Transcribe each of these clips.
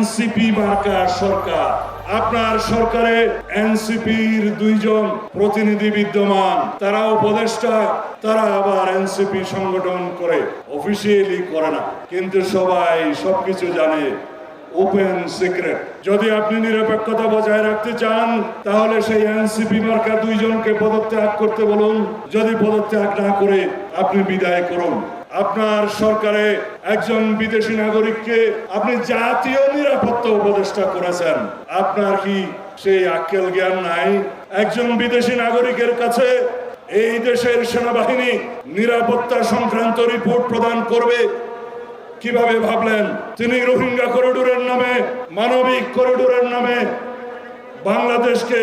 NCP মার্কা সরকার। আপনার সরকারে এনসিপির দুইজন প্রতিনিধি বিদ্যমান, তারা উপদেষ্টা, তারা আবার এনসিপি সংগঠন করে অফিসিয়ালি করে না। কিন্তু সবাই সবকিছু জানে ওপেন সিক্রেট যদি আপনি নিরপেক্ষতা বজায় রাখতে চান, তাহলে সেই এনসিপি মার্কা দুইজনকে পদত্যাগ করতে বলুন। যদি পদত্যাগ না করে, আপনি বিদায় করুন। আপনার সরকারে একজন বিদেশি নাগরিককে আপনি জাতীয় নিরাপত্তা উপদেষ্টা করেছেন। আপনার কি সেই আক্কেল জ্ঞান নাই? একজন বিদেশি নাগরিকের কাছে এই দেশের সেনাবাহিনী নিরাপত্তা সংক্রান্ত রিপোর্ট প্রদান করবে কীভাবে ভাবলেন? তিনি রোহিঙ্গা করিডোরের নামে, মানবিক করিডোরের নামে বাংলাদেশকে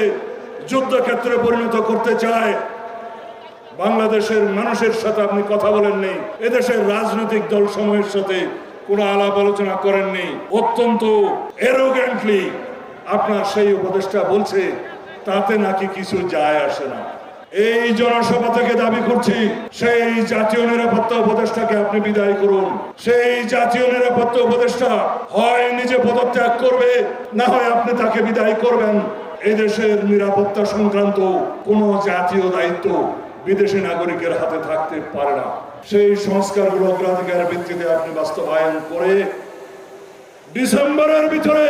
যুদ্ধক্ষেত্রে পরিণত করতে চায়। বাংলাদেশের মানুষের সাথে আপনি কথা বলেননি, এদেশের রাজনৈতিক দল সমূহের সাথে কোনো আলাপ আলোচনা করেননি। অত্যন্ত এরোগ্যান্টলি আপনার সেই উপদেষ্টা বলছে, তাতে নাকি কিছু যায় আসে না। এই জনসভা থেকে দাবি করছি, সেই জাতীয় নিরাপত্তা উপদেষ্টাকে আপনি বিদায় করুন। সেই জাতীয় নিরাপত্তা উপদেষ্টা হয় নিজে পদত্যাগ করবে, না হয় আপনি তাকে বিদায় করবেন। এদেশের নিরাপত্তা সংক্রান্ত কোনো জাতীয় দায়িত্ব বিদেশি নাগরিকের হাতে থাকতে পারে না। সেই সংস্কারগুলো অগ্রাধিকার ভিত্তিতে আপনি বাস্তবায়ন করে ডিসেম্বরের ভিতরে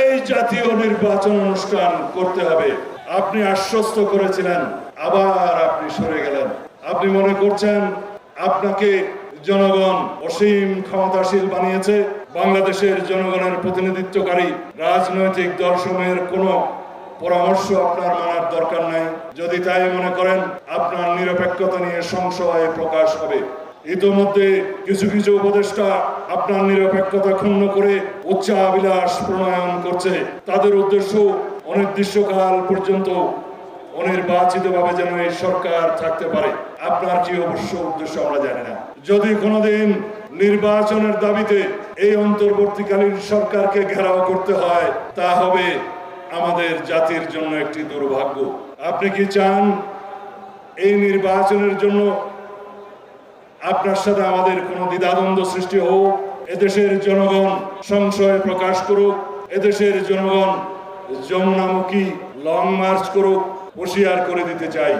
এই জাতীয় নির্বাচন অনুষ্ঠান করতে হবে। আপনি আশ্বস্ত করেছিলেন, আবার আপনি সরে গেলেন। আপনি মনে করছেন আপনাকে জনগণ অসীম ক্ষমতাশীল বানিয়েছে? বাংলাদেশের জনগণের প্রতিনিধিত্বকারী রাজনৈতিক দর্শনের কোনো পরামর্শ আপনার মানার দরকার নাই। যদি তাই মনে করেন, আপনার নিরপেক্ষতা নিয়ে সংশয় প্রকাশ হবে। ইতোমধ্যে কিছু কিছু উপদেষ্টা আপনার নিরপেক্ষতা ক্ষুণ্ণ করে উচ্চাবিলাস প্রণয়ন করছে। তাদের উদ্দেশ্য অনির্দিষ্টকাল পর্যন্ত অনির্বাচিতভাবে যেন এই সরকার থাকতে পারে। আপনার কি অবশ্য উদ্দেশ্য আমরা জানি না। যদি কোনোদিন নির্বাচনের দাবিতে এই অন্তর্বর্তীকালীন সরকারকে ঘেরাও করতে হয়, তা হবে আমাদের জাতির জন্য একটি দুর্ভাগ্য। আপনি কি চান এই নির্বাচনের জন্য আপনার সাথে আমাদের কোনো দ্বিধাদ্বন্দ্ব সৃষ্টি হোক? এদেশের জনগণ সংশয় প্রকাশ করুক। এদেশের জনগণ যমুনামুখী লং মার্চ করুক। হুঁশিয়ার করে দিতে চাই।